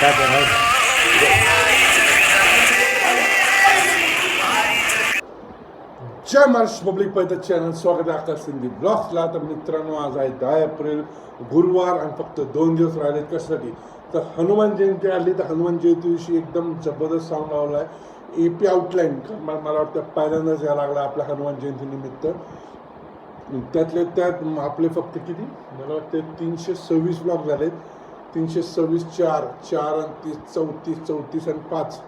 जय Maharashtra public पहिलं channel स्वागत आहे आकाश सिंधी ब्लॉग्सला. तर मित्रांनो आज आहे दहा एप्रिल गुरुवार आणि फक्त दोन दिवस राहिले कशासाठी? तर हनुमान जयंती आली तर हनुमान जयंतीविषयी एकदम जबरदस्त साऊंड लावला आहे ए पी आउटलाईन मला वाटतं पहिल्यांदाच यायला लागला आपल्या हनुमान जयंतीनिमित्त त्यातले त्यात आपले फक्त किती? मला वाटतं तीनशे सव्वीस ब्लॉक झालेत. तीनशे सव्वीस चार चार आणि तीस चौतीस चौतीस आणि पाच.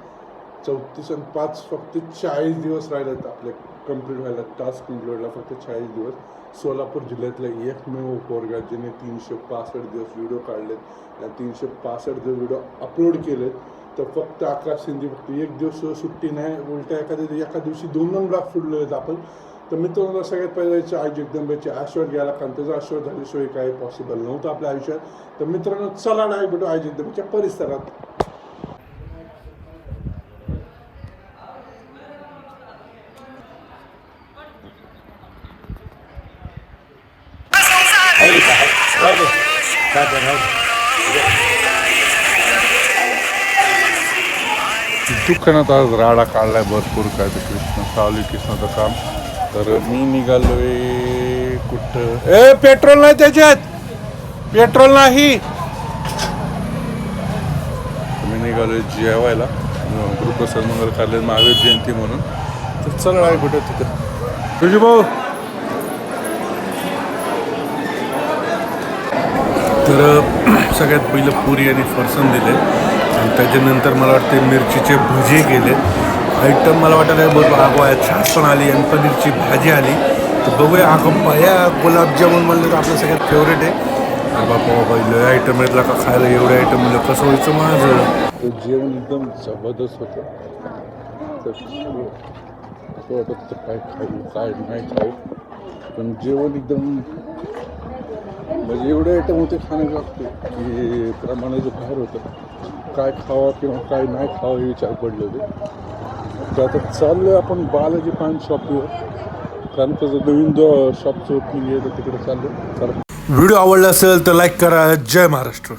चौतीस आणि पाच फक्त चाळीस दिवस राहिलेत आपले कंप्लीट व्हायला. टास्क कंप्लीट व्हायला फक्त चाळीस दिवस. सोलापूर जिल्ह्यातला एकमेव पोरगा ज्याने तीनशे पासष्ट दिवस व्हिडिओ काढलेत. आणि तीनशे पासष्ट दिवस व्हिडिओ अपलोड केलेत. तर फक्त आकाश शिंदे फक्त एक दिवस सुट्टी नाही. उलट्या एखाद्या एका दिवशी दोन दोन ब्लॉक सोडले आहेत आपण. तर मित्रांनो सगळ्यात पहिले आई जगदंबेचे आशीर्वाद घ्यायला कारण त्याचा आशीर्वाद झाल्याशिवाय काही पॉसिबल नव्हतं आपल्या आयुष्यात. तर मित्रांनो चला नाही भेटू आई जगदंबेच्या परिसरात. दुकानात आज राडा काढलाय भरपूर काय ते कृष्ण सावली कृष्णाचं काम. तर मी निघालोय कुठं? ए पेट्रोल नाही त्याच्यात. पेट्रोल नाही. मी निघालोय जेवायला. गुरुप्रसाद मंगल कार्यालय महावीर जयंती म्हणून. तर चला आहे कुठं तिथं. तुझी भाऊ. तर सगळ्यात पहिलं पुरी आणि फरसन दिले. आणि त्याच्यानंतर मला वाटते मिरचीचे भजे केले. आयटम मला वाटत आहे बरोबर आगोया आली आणि पनीरची भाजी आली. तर बघूया आगप्पा या गुलाबजामुन म्हणलं तर आपलं सगळ्यात फेवरेट आहे. अरे बापा बाबा लय आयटम येतला का खायला एवढे आयटम म्हणलं कसं व्हायचं माझं? जेवण एकदम जबरदस्त होतं. वाटत काय खाऊ काय नाही खाऊ पण जेवण एकदम म्हणजे एवढे आयटम होते खाण्याचे लागते की प्रमाणाचं बाहेर होतं. काय खावा किंवा काय नाही खावं हे विचार पडले होते. तर आता चाललो आपण बालाजी पान शॉपवर कारण त्याचं नवीन शॉप शॉपचं ओपनिंग आहे तर तिकडे चाललो व्हिडिओ आवडला असेल तर लाईक करा. जय महाराष्ट्र.